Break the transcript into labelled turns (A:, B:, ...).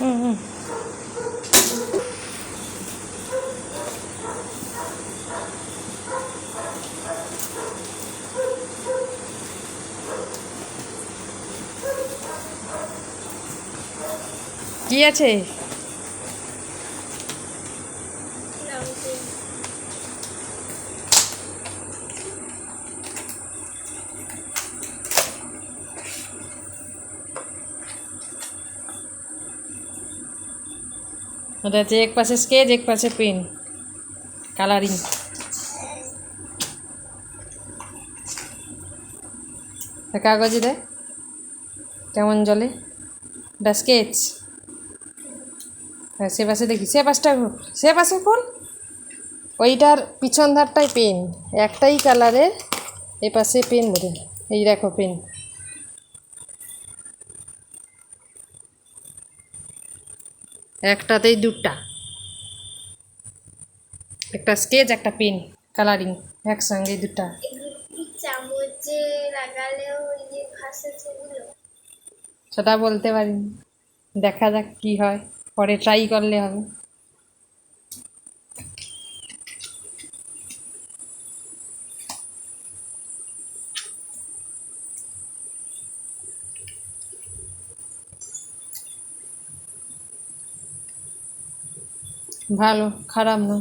A: কি আছে? ওটা হচ্ছে এক পাশে স্কেচ এক পাশে পেন কালারিং কাগজে দেয় কেমন জলে? এটা স্কেচ হ্যাঁ সে পাশে দেখি, সে পাশটা। সে পাশে খোল ওইটার পিছন ধারটাই পেন একটাই কালারের এ পাশে পেন বোধ এই দেখো পেন একটাতেই দুটা। একটা স্কেচ একটা পেন কালারিং একসঙ্গে দুটা। সেটা বলতে পারি দেখা যাক কি হয়, পরে ট্রাই করলে হবে। ভালো খারাপ না।